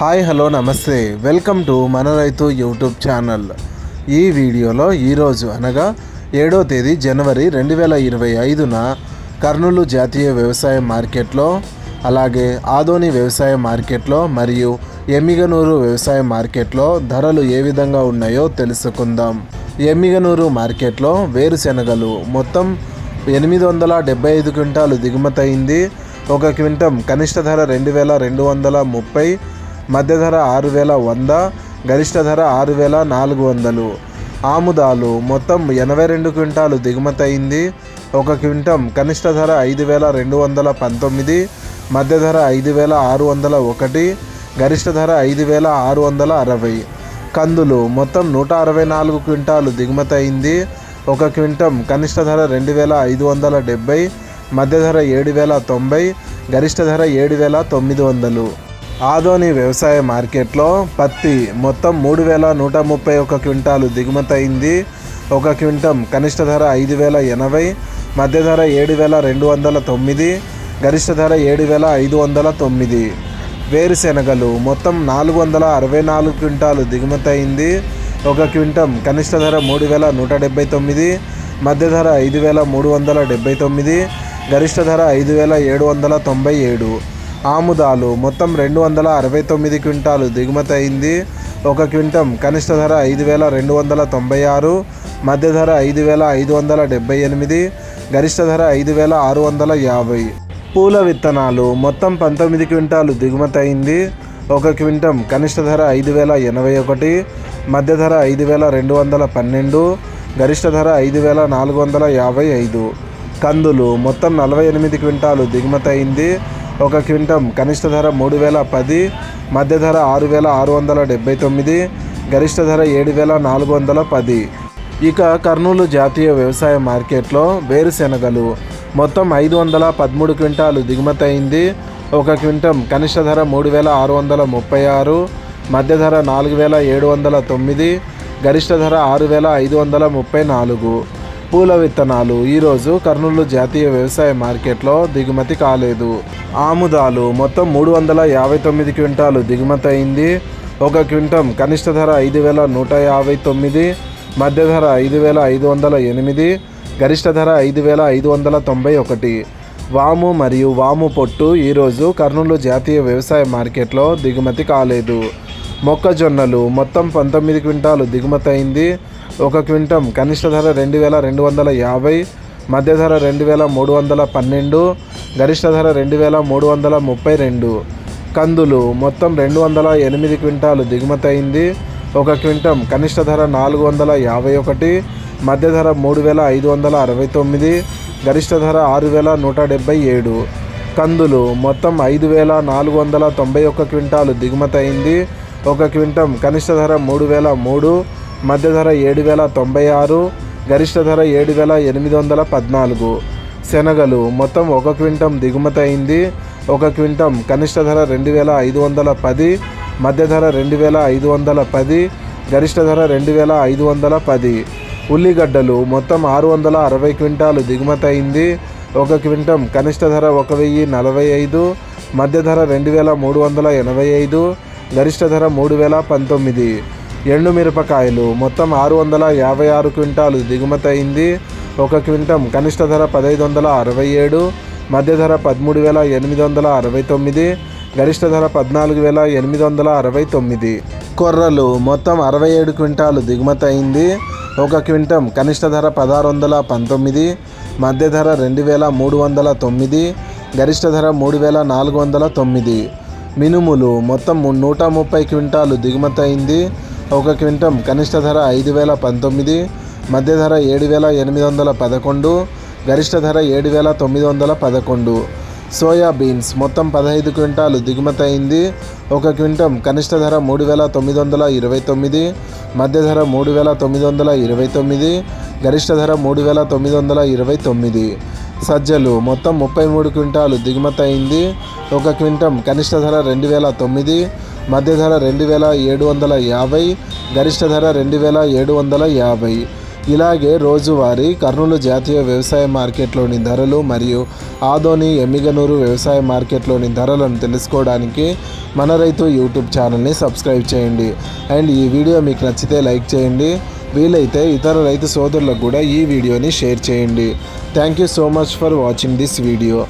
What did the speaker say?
Hi hello నమస్తే. Welcome to మన రైతు యూట్యూబ్ ఛానల్. ఈ వీడియోలో ఈరోజు అనగా ఏడో తేదీ జనవరి రెండు వేల ఇరవై ఐదున కర్నూలు జాతీయ వ్యవసాయ మార్కెట్లో అలాగే ఆదోని వ్యవసాయ మార్కెట్లో మరియు ఎమ్మిగనూరు వ్యవసాయ మార్కెట్లో ధరలు ఏ విధంగా ఉన్నాయో తెలుసుకుందాం. ఎమ్మిగనూరు మార్కెట్లో వేరుశెనగలు మొత్తం ఎనిమిది వందల డెబ్బై ఐదు క్వింటాలు దిగుమతయింది. ఒక క్వింటం కనిష్ట ధర రెండు వేల రెండు వందల ముప్పై మధ్య ధర ఆరు వేల వంద గరిష్ట ధర ఆరు వేల నాలుగు వందలు. ఆముదాలు మొత్తం ఎనభై రెండు క్వింటాలు దిగుమతి అయింది. ఒక క్వింటం కనిష్ట ధర ఐదు వేల రెండు వందల పంతొమ్మిది మధ్య ధర ఐదు వేల ఆరు వందల ఒకటి గరిష్ట ధర ఐదు వేల ఆరు వందల అరవై. కందులు మొత్తం నూట అరవై నాలుగు క్వింటాలు దిగుమతి అయింది. ఒక క్వింటం కనిష్ట ధర రెండు వేల ఐదు వందల డెబ్బై మధ్య ధర ఏడు వేల తొంభై గరిష్ట ధర ఏడు వేల తొమ్మిది వందలు. ఆదోని వ్యవసాయ మార్కెట్లో పత్తి మొత్తం మూడు వేల నూట ముప్పై ఒక క్వింటాలు దిగుమతి అయింది. ఒక క్వింటం కనిష్ట ధర ఐదు వేల ఎనభై మధ్య ధర ఏడు వేల రెండు వందల తొమ్మిది గరిష్ట ధర ఏడు వేల ఐదు వందల తొమ్మిది. వేరుశెనగలు మొత్తం నాలుగు వందల అరవై నాలుగు క్వింటాలు దిగుమతి అయింది. ఒక క్వింటం కనిష్ట ధర మూడు వేల నూట డెబ్బై తొమ్మిది మధ్య ధర ఐదు వేల మూడు వందల డెబ్బై తొమ్మిది గరిష్ట ధర ఐదు వేల ఏడు వందల తొంభై ఏడు. ఆముదాలు మొత్తం రెండు వందల అరవై తొమ్మిది క్వింటాలు దిగుమతి అయింది. ఒక క్వింటం కనిష్ట ధర ఐదు వేల రెండు వందల తొంభై ఆరు మధ్య ధర ఐదు వేల ఐదు వందల డెబ్బై ఎనిమిది గరిష్ట ధర ఐదు వేల ఆరు వందల యాభై. పూల విత్తనాలు మొత్తం పంతొమ్మిది క్వింటాలు దిగుమతి అయింది. ఒక క్వింటం కనిష్ట ధర ఐదు వేల ఎనభై ఒకటి మధ్య ధర ఐదు వేల రెండు వందల పన్నెండు గరిష్ట ధర ఐదు వేల నాలుగు వందల యాభై ఐదు. కందులు మొత్తం నలభై ఎనిమిది క్వింటాలు దిగుమతి అయింది. ఒక క్వింటం కనిష్ట ధర మూడు వేల పది మధ్య ధర ఆరు వేల ఆరు వందల డెబ్బై తొమ్మిది గరిష్ట ధర ఏడు వేల నాలుగు వందల పది. ఇక కర్నూలు జాతీయ వ్యవసాయ మార్కెట్లో వేరుశెనగలు. మొత్తం ఐదు వందల పదమూడు క్వింటాలు దిగుమతి అయింది. ఒక క్వింటం కనిష్ట ధర మూడు వేల ఆరు వందల ముప్పై ఆరు మధ్య ధర నాలుగు వేల ఏడు వందల తొమ్మిది గరిష్ట ధర ఆరు వేల ఐదు వందల ముప్పై నాలుగు. పూల విత్తనాలు. ఈరోజు కర్నూలు జాతీయ వ్యవసాయ మార్కెట్లో దిగుమతి కాలేదు. ఆముదాలు మొత్తం మూడు వందల యాభై తొమ్మిది క్వింటాలు దిగుమతి అయింది. ఒక క్వింటం కనిష్ట ధర ఐదు వేల నూట యాభై తొమ్మిది మధ్య ధర ఐదు వేల ఐదు వందల ఎనిమిది గరిష్ట ధర ఐదు వేల ఐదు వందల తొంభై ఒకటి. వాము మరియు వాము పొట్టు ఈరోజు కర్నూలు జాతీయ వ్యవసాయ మార్కెట్లో దిగుమతి కాలేదు. మొక్కజొన్నలు మొత్తం పంతొమ్మిది క్వింటాలు దిగుమతి అయింది ఒక క్వింటం కనిష్ట ధర రెండు వేల రెండు వందల యాభై మధ్య ధర రెండు వేల మూడు వందల పన్నెండు గరిష్ట ధర రెండు వేల మూడు వందల ముప్పై రెండు. కందులు మొత్తం రెండు వందల ఎనిమిది క్వింటాలు దిగుమతి అయింది ఒక క్వింటం కనిష్ట ధర నాలుగు వందల యాభై ఒకటి మధ్య ధర మూడు వేల ఐదు వందల అరవై తొమ్మిది గరిష్ట ధర ఆరు వేల నూట డెబ్బై ఏడు. కందులు మొత్తం ఐదు వేల నాలుగు వందల తొంభై ఒక్క క్వింటాలు దిగుమతి అయింది ఒక క్వింటం. కనిష్ట ధర మూడు వేల మూడు మధ్య ధర ఏడు వేల తొంభై ఆరు గరిష్ట ధర ఏడు వేల ఎనిమిది వందల పద్నాలుగు. శనగలు మొత్తం ఒక క్వింటం దిగుమతి అయింది. ఒక క్వింటం కనిష్ట ధర రెండు వేల ఐదు వందల పది మధ్య ధర రెండు వేల ఐదు వందల పది గరిష్ట ధర రెండు వేల ఐదు వందల పది. ఉల్లిగడ్డలు మొత్తం ఆరు వందల అరవై క్వింటాలు దిగుమతి అయింది. ఒక క్వింటం కనిష్ట ధర ఒక వెయ్యి నలభై ఐదు మధ్య ధర రెండు వేల మూడు వందల ఎనభై ఐదు గరిష్ట ధర మూడు వేల పంతొమ్మిది. ఎండు మిరపకాయలు మొత్తం ఆరు వందల యాభై ఆరు క్వింటాలు దిగుమతి అయింది. ఒక క్వింటం కనిష్ట ధర పదహైదు వందల అరవై ఏడు మధ్య ధర పదమూడు వేల ఎనిమిది వందల అరవై తొమ్మిది గరిష్ట ధర పద్నాలుగు వేల ఎనిమిది వందల అరవై తొమ్మిది. కొర్రలు మొత్తం అరవై ఏడు క్వింటాలు దిగుమతి అయింది. ఒక క్వింటం కనిష్ట ధర పదహారు వందల పంతొమ్మిది మధ్య ధర రెండు వేల మూడు వందల తొమ్మిది గరిష్ట ధర మూడు వేల నాలుగు వందల తొమ్మిది. మినుములు మొత్తం నూట ముప్పై క్వింటాలు దిగుమతి అయింది. ఒక క్వింటం కనిష్ట ధర ఐదు వేల పంతొమ్మిది మధ్య ధర ఏడు వేల ఎనిమిది వందల పదకొండు గరిష్ట ధర ఏడు వేల తొమ్మిది వందల పదకొండు. సోయాబీన్స్ మొత్తం పదహైదు క్వింటాలు దిగుమతి అయింది. ఒక క్వింటం కనిష్ట ధర మూడు వేల తొమ్మిది వందల ఇరవై తొమ్మిది మధ్య ధర మూడు వేల తొమ్మిది వందల ఇరవై తొమ్మిది గరిష్ట ధర మూడు వేల తొమ్మిది వందల ఇరవై తొమ్మిది. సజ్జలు మొత్తం ముప్పై మూడు క్వింటాలు దిగుమతి అయింది. ఒక క్వింటం కనిష్ట ధర రెండు వేల తొమ్మిది మధ్య ధర రెండు వేల ఏడు వందల యాభై గరిష్ట ధర రెండు వేల ఏడు వందల యాభై. ఇలాగే రోజువారీ కర్నూలు జాతీయ వ్యవసాయ మార్కెట్లోని ధరలు మరియు ఆదోని ఎమ్మిగనూరు వ్యవసాయ మార్కెట్లోని ధరలను తెలుసుకోవడానికి మన రైతు యూట్యూబ్ ఛానల్ని సబ్స్క్రైబ్ చేయండి. అండ్ ఈ వీడియో మీకు నచ్చితే లైక్ చేయండి. వీలైతే ఇతర రైతు సోదరులకు కూడా ఈ వీడియోని షేర్ చేయండి. Thank you so much for watching this video.